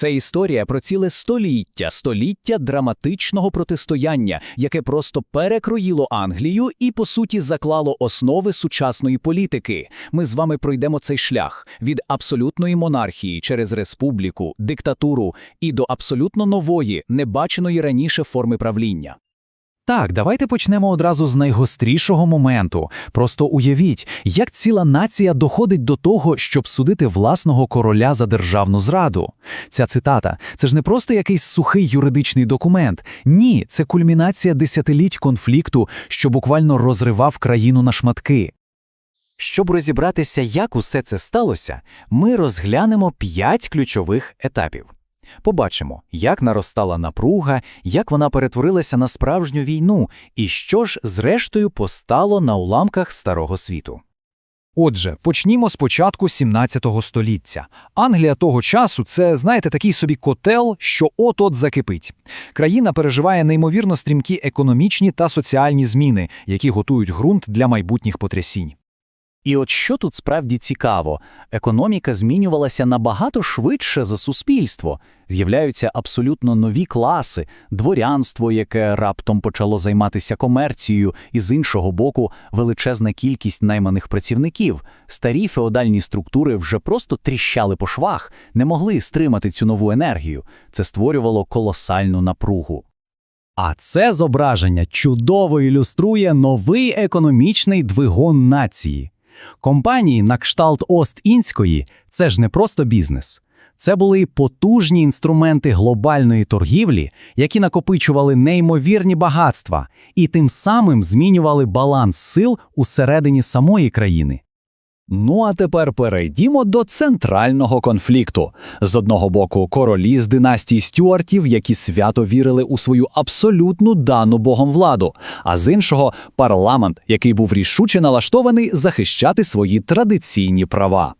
Це історія про ціле століття, століття драматичного протистояння, яке просто перекроїло Англію і, по суті, заклало основи сучасної політики. Ми з вами пройдемо цей шлях від абсолютної монархії через республіку, диктатуру і до абсолютно нової, небаченої раніше форми правління. Так, давайте почнемо одразу з найгострішого моменту. Просто уявіть, як ціла нація доходить до того, щоб судити власного короля за державну зраду. Ця цитата це ж не просто якийсь сухий юридичний документ. Ні, це кульмінація десятиліть конфлікту, що буквально розривав країну на шматки. Щоб розібратися, як усе це сталося, ми розглянемо п'ять ключових етапів. Побачимо, як наростала напруга, як вона перетворилася на справжню війну, і що ж, зрештою, постало на уламках старого світу. Отже, почнімо з початку 17 століття. Англія того часу це, знаєте, такий собі котел, що от-от закипить. Країна переживає неймовірно стрімкі економічні та соціальні зміни, які готують ґрунт для майбутніх потрясінь. І от що тут справді цікаво, економіка змінювалася набагато швидше за суспільство. З'являються абсолютно нові класи, дворянство, яке раптом почало займатися комерцією, і з іншого боку, величезна кількість найманих працівників. Старі феодальні структури вже просто тріщали по швах, не могли стримати цю нову енергію. Це створювало колосальну напругу. А це зображення чудово ілюструє новий економічний двигун нації. Компанії на кшталт Ост-Інської – це ж не просто бізнес. Це були потужні інструменти глобальної торгівлі, які накопичували неймовірні багатства і тим самим змінювали баланс сил усередині самої країни. Ну а тепер перейдімо до центрального конфлікту. З одного боку, королі з династії Стюартів, які свято вірили у свою абсолютну дану богом владу, а з іншого парламент, який був рішуче налаштований захищати свої традиційні права.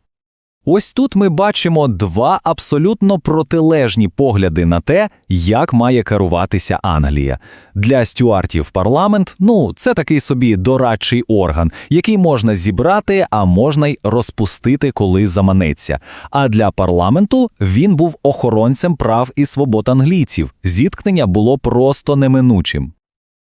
Ось тут ми бачимо два абсолютно протилежні погляди на те, як має керуватися Англія. Для стюартів парламент ну це такий собі дорадчий орган, який можна зібрати, а можна й розпустити, коли заманеться. А для парламенту він був охоронцем прав і свобод англійців. Зіткнення було просто неминучим.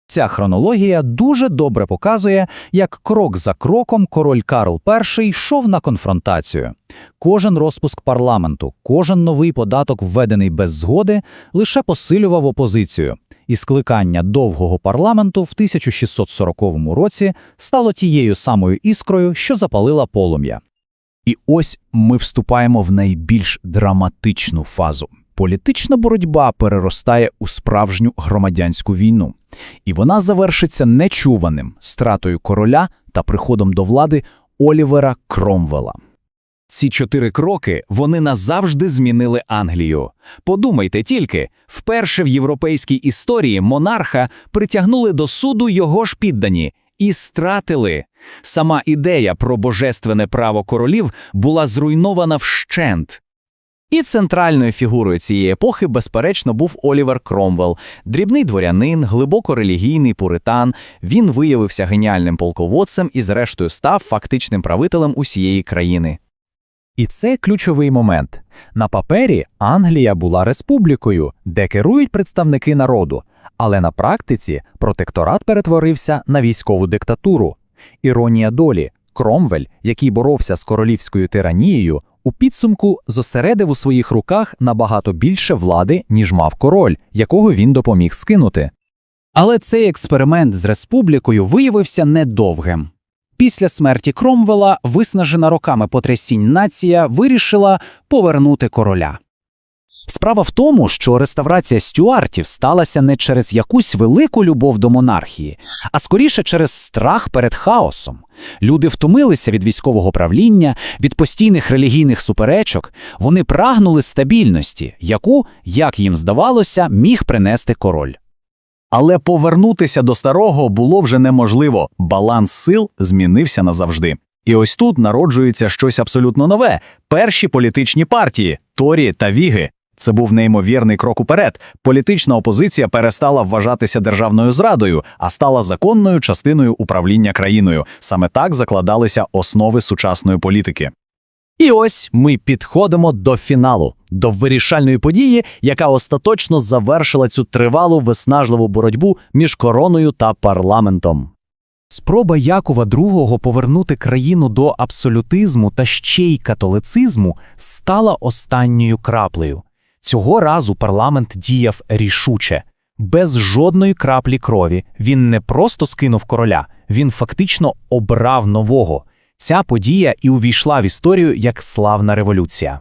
Ця хронологія дуже добре показує, як крок за кроком король Карл І йшов на конфронтацію. Кожен розпуск парламенту, кожен новий податок, введений без згоди, лише посилював опозицію. І скликання довгого парламенту в 1640 році стало тією самою іскрою, що запалила полум'я. І ось ми вступаємо в найбільш драматичну фазу. Політична боротьба переростає у справжню громадянську війну, і вона завершиться нечуваним стратою короля та приходом до влади Олівера Кромвела. Ці чотири кроки вони назавжди змінили Англію. Подумайте тільки, вперше в європейській історії монарха притягнули до суду його ж піддані і стратили. Сама ідея про божественне право королів була зруйнована вщент. І центральною фігурою цієї епохи, безперечно, був Олівер Кромвелл, дрібний дворянин, глибоко релігійний пуритан. Він виявився геніальним полководцем і, зрештою, став фактичним правителем усієї країни. І це ключовий момент. На папері Англія була республікою, де керують представники народу, але на практиці протекторат перетворився на військову диктатуру. Іронія долі Кромвель, який боровся з королівською тиранією, у підсумку зосередив у своїх руках набагато більше влади, ніж мав король, якого він допоміг скинути. Але цей експеримент з республікою виявився недовгим. Після смерті Кромвела, виснажена роками потрясінь нація, вирішила повернути короля. Справа в тому, що реставрація стюартів сталася не через якусь велику любов до монархії, а скоріше через страх перед хаосом. Люди втомилися від військового правління, від постійних релігійних суперечок, вони прагнули стабільності, яку, як їм здавалося, міг принести король. Але повернутися до старого було вже неможливо, баланс сил змінився назавжди. І ось тут народжується щось абсолютно нове перші політичні партії Торі та Віги. Це був неймовірний крок уперед. Політична опозиція перестала вважатися державною зрадою, а стала законною частиною управління країною. Саме так закладалися основи сучасної політики. І ось ми підходимо до фіналу, до вирішальної події, яка остаточно завершила цю тривалу виснажливу боротьбу між короною та парламентом. Спроба Якова II повернути країну до абсолютизму та ще й католицизму стала останньою краплею. Цього разу парламент діяв рішуче. Без жодної краплі крові він не просто скинув короля, він фактично обрав нового. Ця подія і увійшла в історію як славна революція.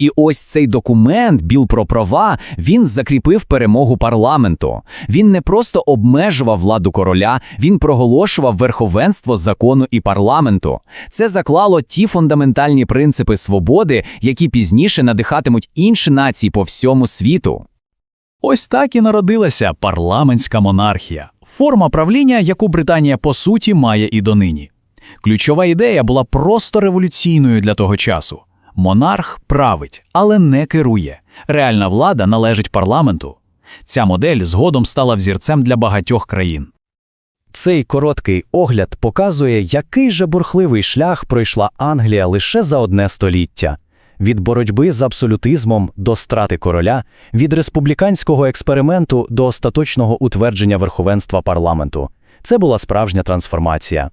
І ось цей документ, біл про права, він закріпив перемогу парламенту. Він не просто обмежував владу короля, він проголошував верховенство закону і парламенту. Це заклало ті фундаментальні принципи свободи, які пізніше надихатимуть інші нації по всьому світу. Ось так і народилася парламентська монархія, форма правління, яку Британія по суті має і донині. Ключова ідея була просто революційною для того часу. Монарх править, але не керує. Реальна влада належить парламенту. Ця модель згодом стала взірцем для багатьох країн. Цей короткий огляд показує, який же бурхливий шлях пройшла Англія лише за одне століття. Від боротьби з абсолютизмом до страти короля, від республіканського експерименту до остаточного утвердження верховенства парламенту. Це була справжня трансформація.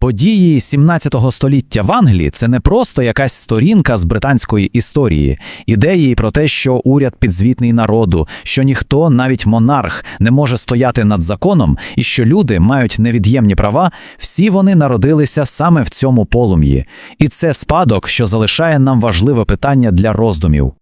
Події 17 століття в Англії це не просто якась сторінка з британської історії, ідеї про те, що уряд підзвітний народу, що ніхто, навіть монарх, не може стояти над законом, і що люди мають невід'ємні права. Всі вони народилися саме в цьому полум'ї, і це спадок, що залишає нам важливе питання для роздумів.